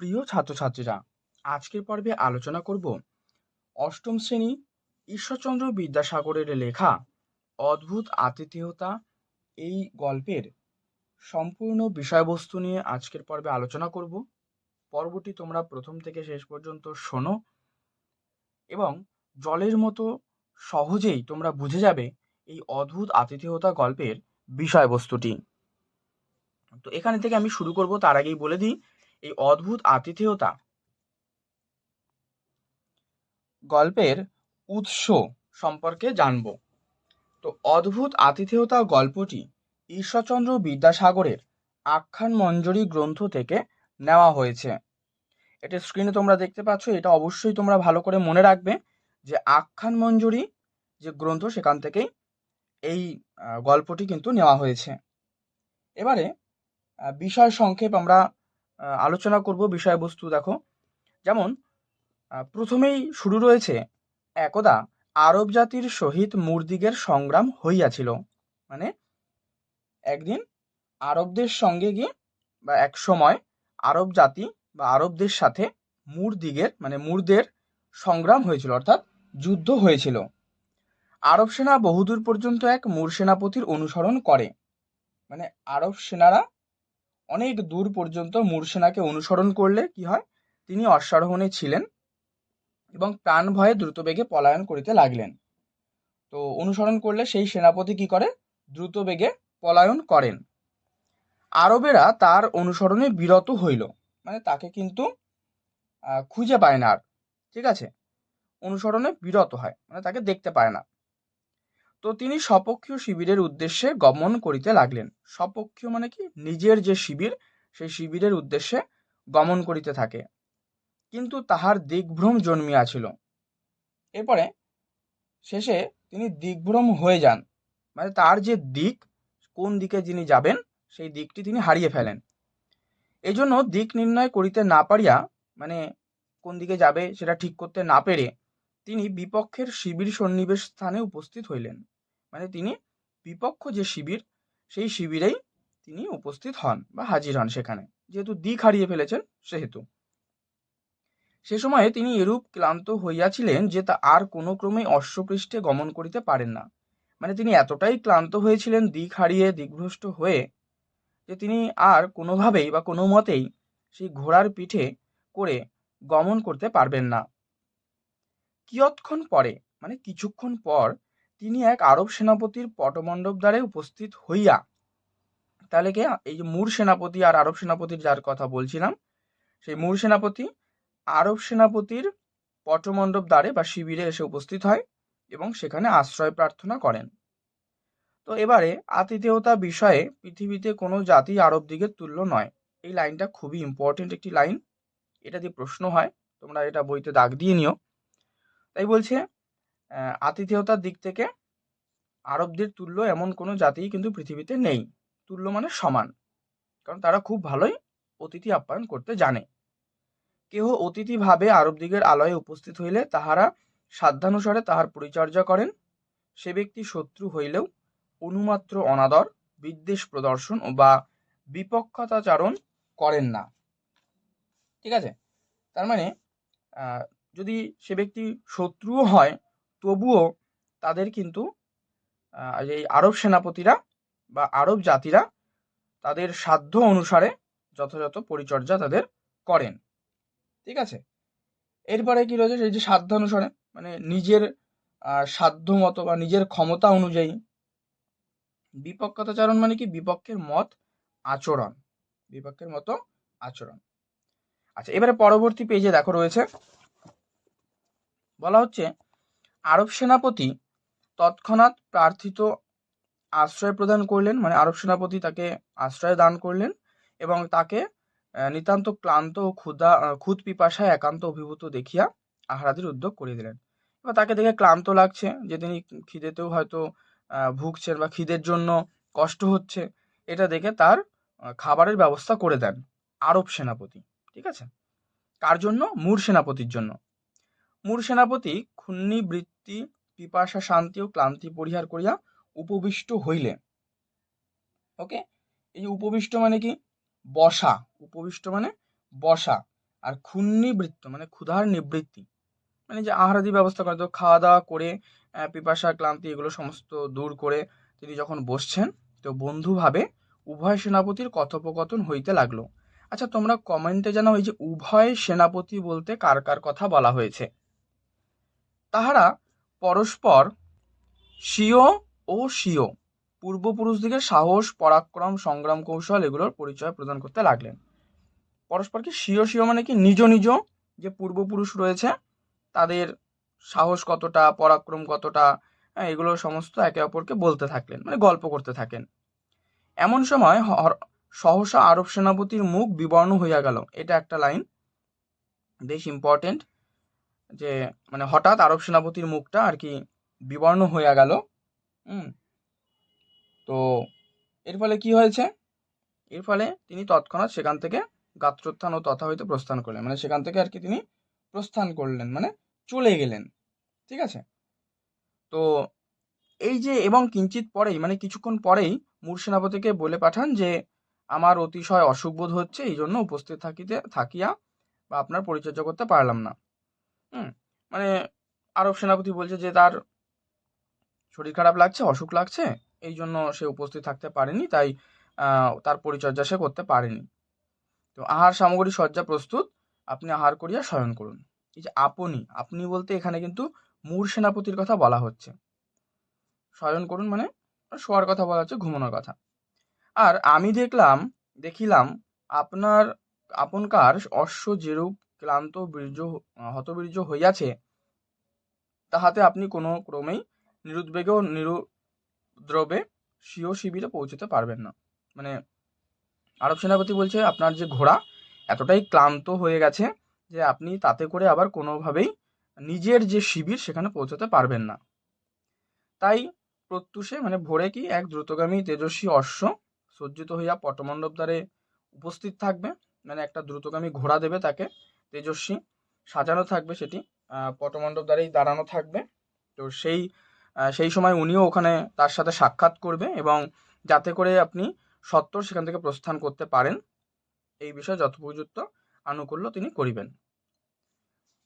প্রিয় ছাত্রছাত্রীরা, আজকের পর্বে আলোচনা করব অষ্টম শ্রেণি ঈশ্বরচন্দ্র বিদ্যাসাগরের লেখা অদ্ভুত আতিথেয়তা এই গল্পের সম্পূর্ণ বিষয়বস্তু নিয়ে আজকের পর্বে আলোচনা করব। পর্বটি তোমরা প্রথম থেকে শেষ পর্যন্ত শোনো এবং জলের মতো সহজেই তোমরা বুঝে যাবে এই অদ্ভুত আতিথেয়তা গল্পের বিষয়বস্তুটি। তো এখানে থেকে আমি শুরু করব, তার আগেই বলে দিই এই অদ্ভুত আতিথেয়তা। গল্পের উৎস সম্পর্কে জানব। তো অদ্ভুত আতিথেয়তা গল্পটি ঈশ্বরচন্দ্র বিদ্যাসাগরের আখ্যান মঞ্জরি গ্রন্থ থেকে নেওয়া হয়েছে। এটা স্ক্রিনে তোমরা দেখতে পাচ্ছ, এটা অবশ্যই তোমরা ভালো করে মনে রাখবে যে আখ্যান মঞ্জুরি যে গ্রন্থ, সেখান থেকেই এই গল্পটি কিন্তু নেওয়া হয়েছে। এবারে বিষয় সংক্ষেপ আমরা আলোচনা করব বিষয়বস্তু দেখো। যেমন প্রথমেই শুরু রয়েছে, একদা আরব জাতির সহিত মুরদিগের সংগ্রাম হইয়াছিল। মানে একদিন আরবদের সঙ্গে গিয়ে বা এক সময় আরব জাতি বা আরবদের সাথে মুরদিগের মানে মুরদের সংগ্রাম হয়েছিল, অর্থাৎ যুদ্ধ হয়েছিল। আরব সেনা বহুদূর পর্যন্ত এক মুর সেনাপতির অনুসরণ করে। মানে আরব সেনারা অনেক দূর পর্যন্ত মুর সেনাকে অনুসরণ করলে কি হয়? তিনি অশ্বারোহণে ছিলেন এবং প্রাণ ভয়ে দ্রুতবেগে পলায়ন করিতে লাগলেন। তো অনুসরণ করলে সেই সেনাপতি কি করে? দ্রুতবেগে পলায়ন করেন। আরবেরা তার অনুসরণে বিরত হইল। মানে তাকে কিন্তু খুঁজে পায় না আর। ঠিক আছে? অনুসরণে বিরত হয়। মানে তাকে দেখতে পায় না। তো তিনি স্বপক্ষীয় শিবিরের উদ্দেশ্যে গমন করিতে লাগলেন। স্বপক্ষীয় মানে কি? নিজের যে শিবির, সেই শিবিরের উদ্দেশ্যে গমন করিতে থাকে। কিন্তু তাহার দিগ্ভ্রম জন্মিয়াছিল। এরপরে শেষে তিনি দিগ্ভ্রম হয়ে যান। মানে তার যে দিক, কোন দিকে যিনি যাবেন, সেই দিকটি তিনি হারিয়ে ফেলেন। এই জন্য দিক নির্ণয় করিতে না পারিয়া মানে কোন দিকে যাবে সেটা ঠিক করতে না পেরে তিনি বিপক্ষের শিবির সন্নিবেশ স্থানে উপস্থিত হইলেন। মানে তিনি বিপক্ষ যে শিবির, সেই শিবিরেই তিনি উপস্থিত হন বা হাজির হন সেখানে। যেহেতু দিক হারিয়ে ফেলেছেন, সেহেতু। সে সময়ে তিনি এরূপ ক্লান্ত হইয়াছিলেন যে তা আর কোনো ক্রমে অশ্বপৃষ্ঠে গমন করিতে পারেন না। মানে তিনি এতটাই ক্লান্ত হয়েছিলেন, দিক হারিয়ে দিকভ্রষ্ট হয়ে, যে তিনি আর কোনোভাবেই বা কোনো মতেই সেই ঘোড়ার পিঠে করে গমন করতে পারবেন না। কিয়ৎক্ষণ পরে মানে কিছুক্ষণ পর, তিনি এক আরব সেনাপতির পটমণ্ডপ দ্বারে উপস্থিত হইয়া, তাহলে কি? এই যে মূর সেনাপতি আর আরব সেনাপতির যার কথা বলছিলাম, সেই মূর সেনাপতি আরব সেনাপতির পটমণ্ডপ দ্বারে বা শিবিরে এসে উপস্থিত হয় এবং সেখানে আশ্রয় প্রার্থনা করেন। তো এবারে আতিথেয়তা বিষয়ে পৃথিবীতে কোনো জাতি আরব দিকের তুল্য নয়। এই লাইনটা খুবই ইম্পর্টেন্ট একটি লাইন। এটা দিয়ে প্রশ্ন হয়, তোমরা এটা বইতে দাগ দিয়ে নিও। তাই বলছে আতিথেয়তার দিক থেকে আরবদের তুল্য এমন কোনো জাতি কিন্তু পৃথিবীতে নেই। তুল্য মানে সমান, কারণ তারা খুব ভালোই অতিথি আপ্যায়ন করতে জানে। কেহ অতিথি ভাবে আরব দিগের আলয়ে উপস্থিত হইলে তাহারা সাধ্যানুসারে তাহার পরিচর্যা করেন। সে ব্যক্তি শত্রু হইলেও অনুমাত্র অনাদর, বিদ্বেষ প্রদর্শন বা বিপক্ষতাচারণ করেন না। ঠিক আছে? তার মানে যদি সে ব্যক্তি শত্রুও হয়, তবুও তাদের কিন্তু এই আরব সেনাপতিরা বা আরব জাতিরা তাদের সাধ্য অনুসারে যথাযথ পরিচর্যা তাদের করেন। ঠিক আছে? এরপরে কি রয়েছে? সেই যে সাধ্য অনুসারে মানে নিজের সাধ্য মতো বা নিজের ক্ষমতা অনুযায়ী। বিপক্ষতাচারণ মানে কি? বিপক্ষের মত আচরণ। বিপক্ষের মতো আচরণ। আচ্ছা এবারে পরবর্তী পেজে দেখো রয়েছে বলা হচ্ছে, আরব সেনাপতি তৎক্ষণাৎ প্রার্থিত আশ্রয় প্রদান করলেন মানে আরব সেনাপতি তাকে আশ্রয় দান করলেন এবং তাকে নিতান্ত ক্লান্ত ও ক্ষুদা ক্ষুধ পিপাসায় একান্ত অভিভূত দেখিয়া আহারাদির উদ্যোগ করিয়ে দিলেন। এবার তাকে দেখে ক্লান্ত লাগছে, যে তিনি খিদেতেও হয়তো ভুগছেন বা খিদের জন্য কষ্ট হচ্ছে। এটা দেখে তার খাবারের ব্যবস্থা করে দেন আরব সেনাপতি, ঠিক আছে? কার জন্য? মূর সেনাপতির জন্য। মূর সেনাপতি ক্ষুণ্ণি বৃত্তি পিপাসা, শান্তি ও ক্লান্তি পরিহার করিয়া উপবিষ্ট হইলে ওকে এই উপবিষ্ট মানে কি? বসা। উপবিষ্ট মানে বসা। আর ক্ষুণ্ণিবৃত্ত মানে ক্ষুধার নিবৃত্তি। মানে যে আহারাদি ব্যবস্থা করে, তো খাওয়া দাওয়া করে পিপাসা, ক্লান্তি এগুলো সমস্ত দূর করে তিনি যখন বসছেন, তো বন্ধুভাবে উভয় সেনাপতির কথোপকথন হইতে লাগল। আচ্ছা তোমরা কমেন্টে জানাও এই যে উভয় সেনাপতি বলতে কার কার কথা বলা হয়েছে? তাহারা পরস্পর স্বীয় ও স্বীয় পূর্বপুরুষদিগের সাহস পরাক্রম সংগ্রাম কৌশল এগুলোর পরিচয় প্রদান করতে লাগলেন। পরস্পরকে স্বীয় স্বীয় মানে কি? নিজ নিজ যে পূর্বপুরুষ রয়েছে তাদের সাহস কতটা পরাক্রম কতটা হ্যাঁ, এগুলো সমস্ত একে অপরকে বলতে থাকলেন মানে গল্প করতে থাকেন। এমন সময় সহসা আরব সেনাপতির মুখ বিবর্ণ হইয়া গেল। এটা একটা লাইন বেশ ইম্পর্টেন্ট যে মানে হঠাৎ আরব সেনাপতির মুখটা আর কি বিবর্ণ হইয়া গেল, হুম। তো এর ফলে কি হয়েছে? এর ফলে তিনি তৎক্ষণাৎ সেখান থেকে গাত্রোত্থান ও তথা হইতে প্রস্থান করলেন। মানে সেখান থেকে আর কি তিনি প্রস্থান করলেন মানে চলে গেলেন, ঠিক আছে? তো এই যে, এবং কিঞ্চিত পরেই মানে কিছুক্ষণ পরেই মূর সেনাপতিকে বলে পাঠান যে, আমার অতিশয় অসুখ বোধ হচ্ছে এই জন্য উপস্থিত থাকিতে, থাকিয়া বা আপনার পরিচর্যা করতে পারলাম না। মানে আরব সেনাপতি বলছে যে তার শরীর খারাপ লাগছে, অসুখ লাগছে, এই জন্য সে উপস্থিত থাকতে পারেনি, তাই তার পরিচর্যা সে করতে পারেনি। তো আহার সামগ্রী শয্যা প্রস্তুত, আপনি আহার করিয়া শয়ন করুন। এই যে আপনি আপনি বলতে এখানে কিন্তু মূর সেনাপতির কথা বলা হচ্ছে। শয়ন করুন মানে শোয়ার কথা বলা হচ্ছে, ঘুমানোর কথা। আর আমি দেখলাম, দেখিলাম, আপনার, আপনকার অশ্ব যেরূপ ক্লান্ত বীর্য হতবীর্য হইয়াছে, তাহাতে আপনি কোনো ক্রমেই নিরুদ্বেগ ও নিরুদ্রবে স্বীয় শিবিরে পৌঁছতে পারবেন না। মানে আরব সেনাপতি বলছে, আপনার যে ঘোড়া এতটাই ক্লান্ত হয়ে গেছে যে আপনি তাতে করে আবার কোনোভাবেই নিজের যে শিবির সেখানে পৌঁছতে পারবেন না। তাই প্রত্যুষে মানে ভোরে কি এক দ্রুতগামী তেজস্বী অশ্ব সজ্জিত হইয়া পটমণ্ডপ দ্বারে উপস্থিত থাকবে? মানে একটা দ্রুতগামী ঘোড়া দেবে তাকে তেজস্বী, সাজানো থাকবে সেটি পটমণ্ডপ দ্বারেই দাঁড়ানো থাকবে। তো সেই সেই সময় উনিও ওখানে তার সাথে সাক্ষাৎ করবে এবং যাতে করে আপনি সত্তর সেখান থেকে প্রস্থান করতে পারেন। এই বিষয়ে যথোপযুক্ত আনুকূল্য তিনি করিবেন।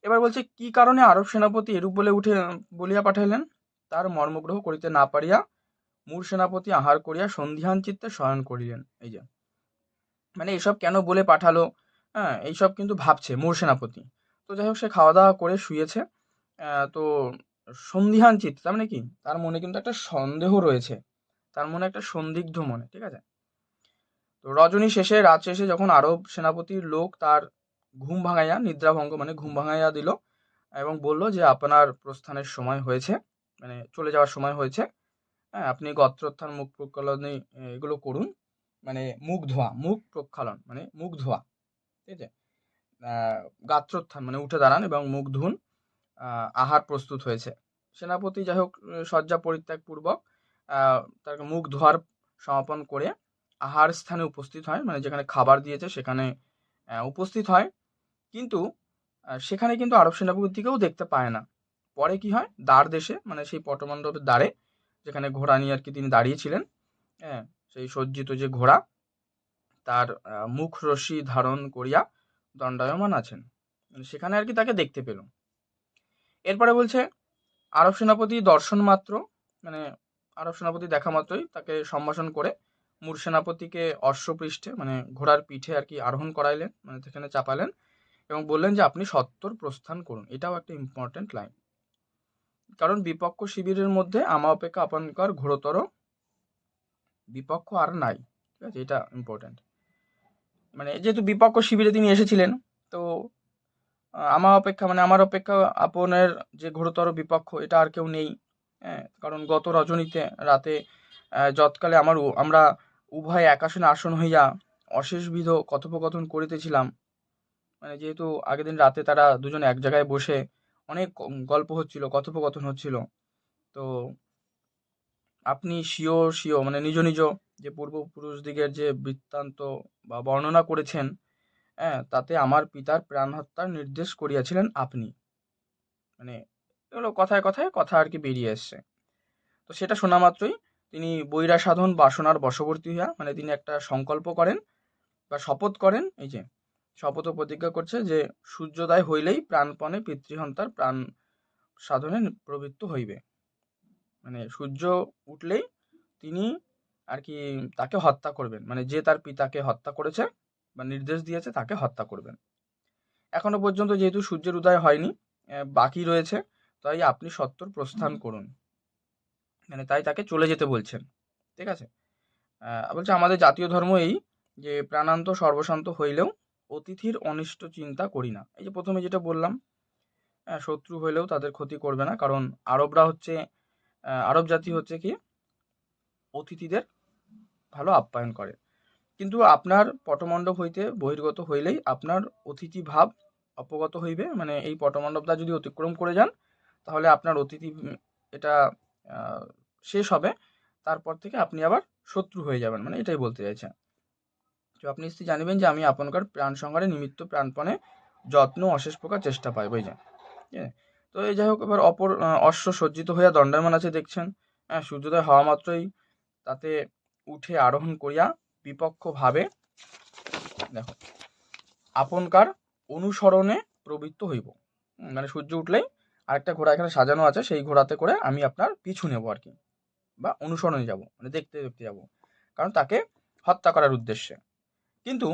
এবার বলছে, কি কারণে আরব সেনাপতি এরূপ বলে উঠে, বলিয়া পাঠাইলেন? তার মর্মগ্রহ করিতে না পারিয়া মূর সেনাপতি আহার করিয়া সন্ধিহান চিত্তে শয়ন করিলেন। এই যে মানে এসব কেন বলে পাঠালো? হ্যাঁ এইসব কিন্তু ভাবছে মূর সেনাপতি। তো যাই হোক, সে খাওয়া দাওয়া করে শুয়েছে। তো সন্ধিহান চিত্ত, তার মানে কি? তার মনে কিন্তু একটা সন্দেহ রয়েছে। তার মনে একটা সন্দিগ্ধ মনে, ঠিক আছে? তো রজনী শেষে, রাত শেষে যখন আরব সেনাপতির লোক তার ঘুম ভাঙাইয়া, নিদ্রাভঙ্গ মানে ঘুম ভাঙাইয়া দিল এবং বলল যে, আপনার প্রস্থানের সময় হয়েছে মানে চলে যাওয়ার সময় হয়েছে। হ্যাঁ আপনি গত্রোত্থান, মুখ প্রক্ষালনী এগুলো করুন। মানে মুখ ধোয়া, মুখ প্রক্ষালন মানে মুখ ধোয়া। ঠিক আছে গাত্রোত্থান মানে উঠে দাঁড়ান এবং মুখ ধুন আহ, আহার প্রস্তুত হয়েছে। সেনাপতি যাই হোক শয্যা পরিত্যাগ পূর্বক আহ, তার মুখ ধোয়ার সমাপন করে আহার স্থানে উপস্থিত হয় মানে যেখানে খাবার দিয়েছে সেখানে উপস্থিত হয়। কিন্তু সেখানে কিন্তু আরব সেনাপতিকেও দেখতে পায় না। পরে কি হয়? দ্বার দেশে মানে সেই পটমণ্ডপের দ্বারে যেখানে ঘোড়া নিয়ে আর কি তিনি দাঁড়িয়েছিলেন হ্যাঁ সেই সজ্জিত যে ঘোড়া তার মুখ রশ্মি ধারণ করিয়া দণ্ডায়মান আছেন। সেখানে আর কি তাকে দেখতে পেল এরপরে বলছে, আরব সেনাপতি দর্শন মাত্র মানে আরব সেনাপতি দেখা মাত্রই, তাকে সম্ভাষণ করে মূর সেনাপতিকে অশ্বপৃষ্ঠে মানে ঘোড়ার পিঠে আর কি আরোহণ করাইলেন মানে সেখানে চাপালেন এবং বললেন যে আপনি সত্তর প্রস্থান করুন। এটাও একটা ইম্পর্টেন্ট লাইন কারণ বিপক্ষ শিবিরের মধ্যে আমা অপেক্ষা আপনকার ঘোরতর বিপক্ষ আর নাই। ঠিক আছে, এটা ইম্পর্টেন্ট মানে যেহেতু বিপক্ষ শিবিরে তিনি এসেছিলেন, তো আমার অপেক্ষা মানে আমার অপেক্ষা আপনের যে ঘোরতর বিপক্ষ, এটা আর কেউ নেই হ্যাঁ কারণ গত রজনীতে রাতে যৎকালে আমার আমরা উভয় একাশনে আসন হইয়া অশেষবিধ কথোপকথন করিতেছিলাম। মানে যেহেতু আগের দিন রাতে তারা দুজন এক জায়গায় বসে অনেক গল্প হচ্ছিল, কথোপকথন হচ্ছিল, তো, আপনি স্বীয় স্বীয় মানে নিজ নিজ যে পূর্বপুরুষ দিগের যে বৃত্তান্ত বা বর্ণনা করেছেন হ্যাঁ তাতে আমার পিতার প্রাণ হত্যার নির্দেশ করিয়াছিলেন আপনি। মানে এগুলো কথায় কথায় কথা আর কি বেরিয়ে এসছে। তো সেটা শোনা মাত্রই তিনি বৈরা সাধন বাসনার বশবর্তী হইয়া মানে তিনি একটা সংকল্প করেন বা শপথ করেন, এই যে শপথ প্রতিজ্ঞা করছে যে সূর্যোদয় হইলেই প্রাণপণে পিতৃহন্তার প্রাণ সাধনে প্রবৃত্ত হইবে। মানে সূর্য উঠলেই তিনি আর কি তাকে হত্যা করবেন। মানে যে তার পিতাকে হত্যা করেছে বা নির্দেশ দিয়েছে তাকে হত্যা করবেন। এখনও পর্যন্ত যেহেতু সূর্যের উদয় হয়নি বাকি রয়েছে তাই আপনি সত্তর প্রস্থান করুন। মানে তাই তাকে চলে যেতে বলছেন। ঠিক আছে? বলছে আমাদের জাতীয় ধর্ম এই যে প্রাণান্ত সর্বশান্ত হইলেও অতিথির অনিষ্ট চিন্তা করি না। এই যে প্রথমে যেটা বললাম হ্যাঁ, শত্রু হইলেও তাদের ক্ষতি করবে না কারণ আরবরা হচ্ছে আরব জাতি হচ্ছে কি অতিথিদের ভালো আপ্যায়ন করে। কিন্তু আপনার পটমণ্ডপ হইতে বহির্গত হইলেই আপনার অতিথি ভাব অপগত হইবে। মানে এই পটমণ্ডপটা যদি অতিক্রম করে যান, তাহলে আপনার অতিথি এটা শেষ হবে। তারপর থেকে আপনি আবার শত্রু হয়ে যাবেন মানে এটাই বলতে চাইছে তো আপনি নিশ্চয়ই জানিবেন যে আমি আপনকার প্রাণ সংহারে নিমিত্ত প্রাণপণে যত্ন অশেষ প্রকার চেষ্টা পাই, বুঝলেন? ঠিক আছে? তো এই যাই হোক, এবার অপর অশ্ব সজ্জিত হইয়া দণ্ডায়মান আছে, দেখছেন? হ্যাঁ সূর্যোদয় হওয়া মাত্রই তাতে উঠে আরোহণ করিয়া বিপক্ষ ভাবে দেখো, আপনকার অনুসরণে প্রবৃত্ত হইব। মানে সূর্য উঠলেই আরেকটা ঘোড়া এখানে সাজানো আছে, সেই ঘোড়াতে করে আমি আপনার পিছু নেব আর কি, বা অনুসরণে যাব মানে দেখতে দেখতে যাব, কারণ তাকে হত্যা করার উদ্দেশ্যে। কিন্তু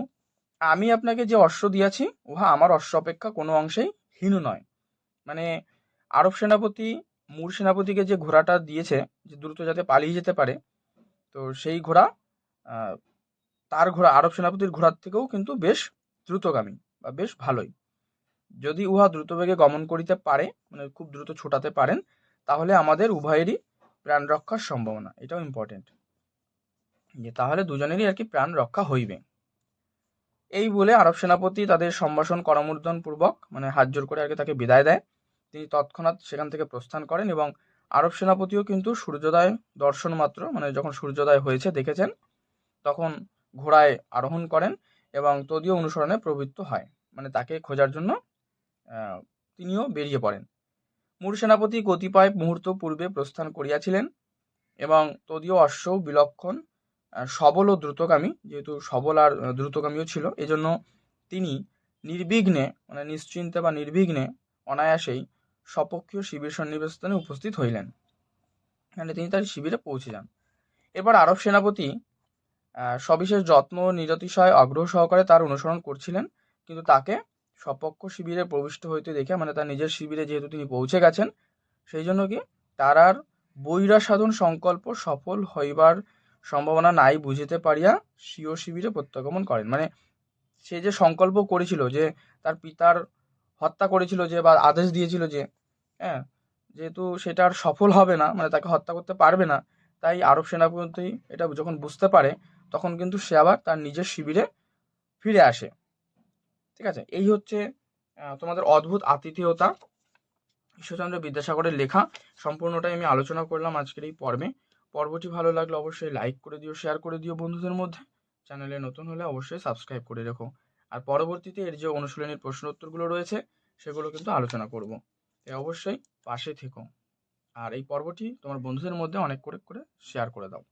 আমি আপনাকে যে অশ্ব দিয়েছি, উহা আমার অশ্ব অপেক্ষা কোনো অংশেই হীন নয়। মানে আরব সেনাপতি, মূর সেনাপতিকে যে ঘোড়াটা দিয়েছে, যে দ্রুত যাতে পালিয়ে যেতে পারে তো সেই ঘোড়া তার ঘোড়া আরব সেনাপতির ঘোড়ার থেকেও কিন্তু বেশ দ্রুতগামী বা বেশ ভালোই। যদি উহা দ্রুতবেগে গমন করিতে পারে মানে খুব দ্রুত ছোটাতে পারেন, তাহলে আমাদের উভয়েরই প্রাণ রক্ষার সম্ভাবনা, এটাও ইম্পর্টেন্ট যে তাহলে দুজনেরই আর কি প্রাণ রক্ষা হইবে। এই বলে আরব সেনাপতি তাদের সম্ভাষণ করমর্দন পূর্বক মানে হাত জোর করে আর কি তাকে বিদায় দেয়। তিনি তৎক্ষণাৎ সেখান থেকে প্রস্থান করেন এবং আরব সেনাপতিও কিন্তু সূর্যোদয় দর্শন মাত্র মানে যখন সূর্যোদয় হয়েছে দেখেছেন, তখন ঘোড়ায় আরোহণ করেন এবং তদীয় অনুসরণে প্রবৃত্ত হয়। মানে তাকে খোঁজার জন্য তিনিও বেরিয়ে পড়েন। মূর সেনাপতি কতিপয় মুহূর্ত পূর্বে প্রস্থান করিয়াছিলেন এবং তদীয় অশ্ব, বিলক্ষণ সবল ও দ্রুতগামী, যেহেতু সবল আর দ্রুতগামীও ছিল, এজন্য তিনি নির্বিঘ্নে মানে নিশ্চিন্তে বা নির্বিঘ্নে অনায়াসেই স্বপক্ষীয় শিবির সন্নিবেশ স্থানে উপস্থিত হইলেন। মানে তিনি তার শিবিরে পৌঁছে যান এবার আরব সেনাপতি সবিশেষ যত্ন নিরতিশয় আগ্রহ সহকারে তার অনুসরণ করছিলেন। কিন্তু তাকে স্বপক্ষ শিবিরে প্রবিষ্ট হইতে দেখে মানে তার নিজের শিবিরে যেহেতু তিনি পৌঁছে গেছেন, সেই জন্য কি তার আর বৈরা সাধন সংকল্প সফল হইবার সম্ভাবনা নাই বুঝিতে পারিয়া স্বীয় শিবিরে প্রত্যাগমন করেন। মানে সে যে সংকল্প করেছিল যে তার পিতার হত্যা করেছিল যে বা আদেশ দিয়েছিল যে হ্যাঁ? যেহেতু সেটা আর সফল হবে না মানে তাকে হত্যা করতে পারবে না, তাই আরব সেনাপতি এটা যখন বুঝতে পারে, তখন কিন্তু সে আবার তার নিজের শিবিরে ফিরে আসে। ঠিক আছে? এই হচ্ছে তোমাদের অদ্ভুত আতিথেয়তা। ঈশ্বরচন্দ্র বিদ্যাসাগরের লেখা। সম্পূর্ণটাই আমি আলোচনা করলাম আজকের এই পর্বে। পর্বটি ভালো লাগলে অবশ্যই লাইক করে দিও, শেয়ার করে দিও বন্ধুদের মধ্যে। চ্যানেলে নতুন হলে অবশ্যই সাবস্ক্রাইব করে রেখো। আর পরবর্তীতে এর যে অনুশীলনের প্রশ্ন উত্তরগুলো রয়েছে, সেগুলো কিন্তু আলোচনা করব। তাই অবশ্যই পাশে থেকো। আর এই পর্বটি তোমার বন্ধুদের মধ্যে অনেক করে করে শেয়ার করে দাও।